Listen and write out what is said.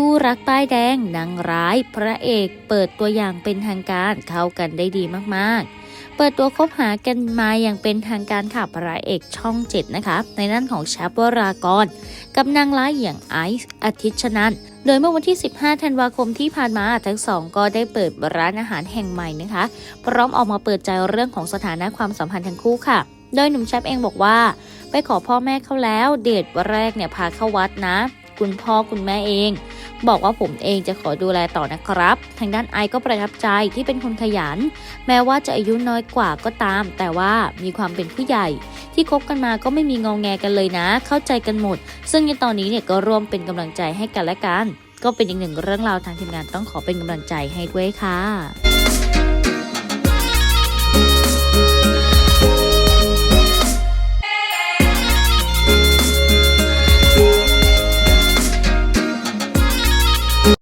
คู่รักป้ายแดงนางร้าย พระเอกเปิดตัวอย่างเป็นทางการเข้ากันได้ดีมากๆเปิดตัวคบหากันมาอย่างเป็นทางการค่ะพระเอกช่องเจ็ดนะคะ ในด้านของแชปวรากร กับนางร้ายอย่างไอซ์อาทิตย์ชนันโดยเมื่อวันที่ 15 ธันวาคมที่ผ่านมาทั้งสองก็ได้เปิดร้านอาหารแห่งใหม่นะคะ พร้อมออกมาเปิดใจเรื่องของสถานะความสัมพันธ์ทั้งคู่ค่ะ โดยหนุ่มแชปเองบอกว่า ไปขอพ่อแม่เขาแล้ว เดทวันแรกเนี่ยพาเข้าวัดนะ คุณพ่อคุณแม่เอง บอกว่าผมเองจะขอดูแลต่อนะครับ ทางด้านไอก็ประทับใจที่เป็นคนขยัน แม้ว่าจะอายุน้อยกว่าก็ตาม แต่ว่ามีความเป็นผู้ใหญ่ ที่คบกันมาก็ไม่มีงองแงกันเลยนะ เข้าใจกันหมด ซึ่งในตอนนี้เนี่ยก็ร่วมเป็นกำลังใจให้กันและกัน ก็เป็นอีกหนึ่งเรื่องราวทางทีมงานต้องขอเป็นกำลังใจให้ด้วยค่ะ